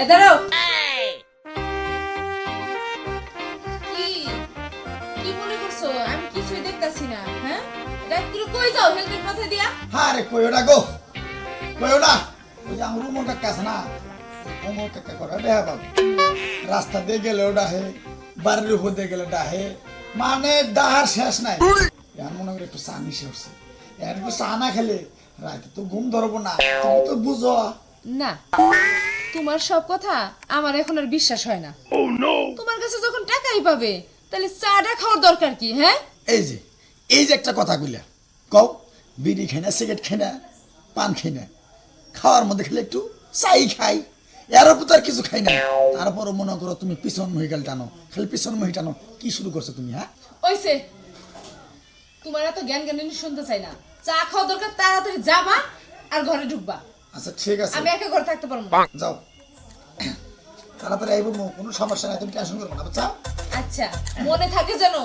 এ দাঁড়াও। কি? কি মনে করছ? আমি কিছুই দেখতাছি না হ্যাঁ? রাত্রি কই যাও হেলমেট মাথায় দিয়া? হ্যাঁ রে কইও না গো? কইও না ওই যে আমার কাকা আছে না? উমর কাকা করে? দেহা বাবু রাস্তা দিয়ে গেলেও ডাহে বাড়ির উপর দিয়ে গেলে ডাহে। মানে ডাহার শেষ নাই। এখন মনে করি একটু চা মিশে উঠছে। এখন একটু চা না খেলে রাতে তো ঘুম ধরবো না। তুমি তো বুঝো। না। তোমার সব কথা আমার এখন আর বিশ্বাস হয় না। তোমার কাছে যখন টাকাই পাবে তাহলে চাটা খাওয়ার দরকার কি হ্যাঁ? এই যে এই যে একটা কথা কইলা। কও বিড়ি খাই না সিগারেট খাই না পান খাই না। খাওয়ার মধ্যে খেলে একটু চাই খাই। এর উপর তো আর কিছু খাই না। তারপরও মনে করো তুমি পিছন মহিকাল টানো। খালি পিছন মহি টানো। কি শুরু করছ তুমি হ্যাঁ? ওইসে তোমার এত জ্ঞান জ্ঞান শুনতে চাই না। চা খাওয়া দরকার তাড়াতাড়ি যাবা আর ঘরে ঢুকবা। আচ্ছা ঠিক আছে। আমি একা ঘরে থাকতে পারব না। যাও। তাড়াতাড়ি আইবো কোনো সমস্যা নাই তুমি টেনশন করবে না বুঝছ? আচ্ছা মনে থাকে যেন।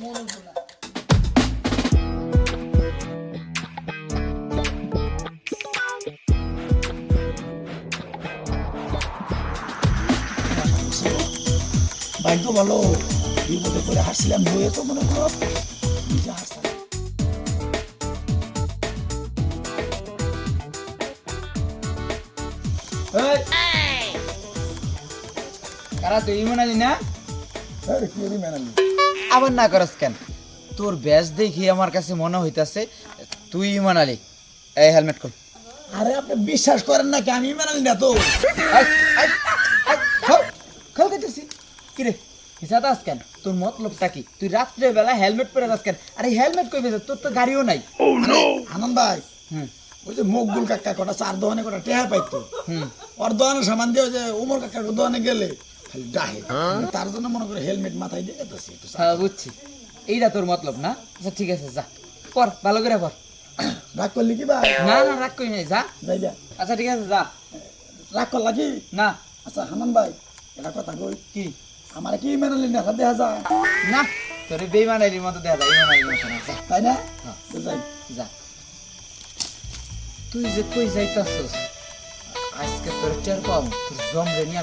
মন ভোলা। ভাগ্য বলো বিপদে করে হাসছিলাম বইয়ে তো মনে করো নিজে হাসলাম কারা তুই ইমন আলী না? আরে কি রে মেনালি। আবার না করস কেন? তোর ব্যাস দেখি আমার কাছে মনে হইতাছে তুই ইমন আলী এই হেলমেট কর আরে আপনি বিশ্বাস করেন না কি আমি মেনালি না তো খাও খাইতেছি কিরে হিসাব আস কেন? তোর মতলবটা কি? তুই রাত্রে বেলা হেলমেট পরে আস কেন? আরে হেলমেট কই বেজে তোর তো গাড়িও নাই। আনন্দ ভাই। হুম। ওই যে মকবুল কাকা কটা চার দোকানে কটা টেহা পাইতো। ওর দোকানে সামান দিয়ে যে উমর কাকার দোকানে গেলে খালি ডাহে। তার জন্য মনে করে হেলমেট মাথায় দিয়ে যেতেছি হ্যাঁ বুঝছি। এইটা তোর মতলব না? আচ্ছা ঠিক আছে যা। পর ভালো করে পর। রাগ করলি কি ভাই না না রাগ কই নাই যা। যাই যা। আচ্ছা ঠিক আছে যা। রাগ করলা কি? না। আচ্ছা হানান ভাই এটা কথা কই? কি? আমার কি মেনালি না? দেখা যায় না তোর বেইমান আলীর মতো দেখা যায় ইমান আলীর মতো না যা। তাই না হ্যাঁ। তো যাই যা তুই যে কই যাইতাছস আজকে তোর টের পাবো তোর জমরে নিয়ে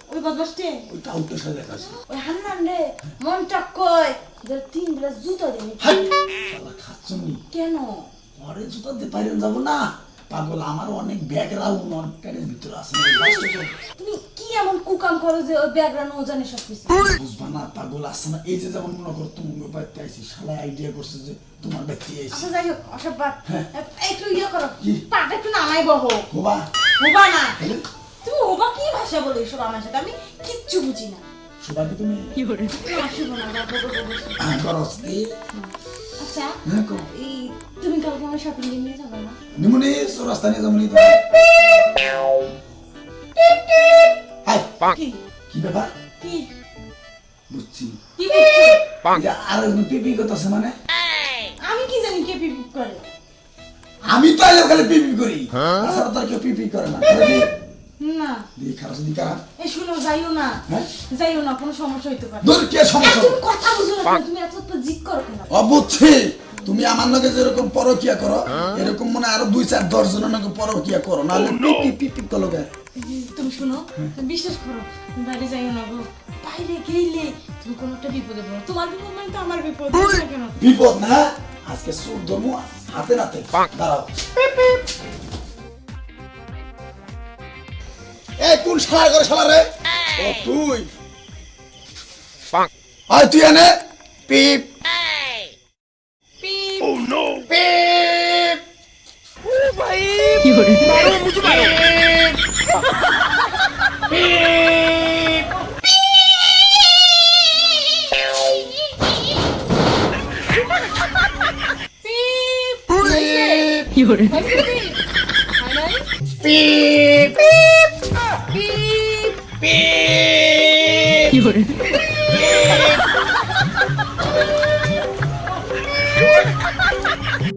ওই বদমাসটে ওই টাউটের সাথে দেখা আছে ওই হান্নান রে মনটা কয় যে তিন বেলা জুতো দেনি শালা খাচ্ছনি কেন? পরে জুতা দিয়ে পাইরেন যাব না? পাগল আমার অনেক ব্যাগ রাউন্ড অনেক প্যানের ভিতরে আছে। তুমি কি এমন কুকাম করো যে ওই ব্যাকগ্রাউন্ড ও জানে সব কিছু? বুঝবা না পাগল আসছে না। এই যে যেমন মনে করো তুমি বাড়িতে আইছি শালা আইডিয়া করছে যে তোমার ব্যক্তি আইছি আচ্ছা যাই হোক অসব বাদ একটু ইয়ে করো। পাটা একটু নামাই বহো। বাবা হোবা না। তাহলে তুমি হোবা কি ভাষা বলো এসব আমার সাথে আমি কিচ্ছু বুঝি না। সবাইকে তুমি আসিব না গল্প করব বসে। করস আচ্ছা হ্যাঁ এই তুমি কালকে আমার শপিং নিয়ে যাবে না? নিমুনি রাস্তা নিয়ে যাব নি তো। হাই। কি? কি ব্যাপার? কি? বুঝছি। কি আর পিপি করতেছে মানে? আমি কি জানি কে পিপি করে? আমি তো খালি পিপি করি। তাছাড়া তো কেউ পিপি করে না। করে কি? না। খারাপ এই শুনো যাইও না। হ্যাঁ? যাইও না কোনো সমস্যা হইতে পারে দূর কে সমস্যা? তুমি কথা বুঝো না তুমি এত তো জিদ করো কেন? অবুঝছি। তুমি আমার লগে যেরকম পরকিয়া করো এরকম মনে হয় আরও দুই চার দশ জনের লগে পরকিয়া করো। নাহলে পিপি পিপি তুমি শুনো বিশ্বাস করো বাইরে যাইও না গো। বাইরে গেলে তুমি কোনো একটা বিপদে পড়ো। তোমার বিপদ মানে তো আমার বিপদ বিপদ না? আজকে সুর ধর্ম হাতে নাতে। দাঁড়াও। এই কোন শালার করে শালা রে? ও তুই। আয় তুই এনে। পিপ। পিপ। ও নো পিপ। ও ভাই। কি হরে মারো মুঝে মারো। পিপ। পিপ। পিপ। কি হরে পিপ।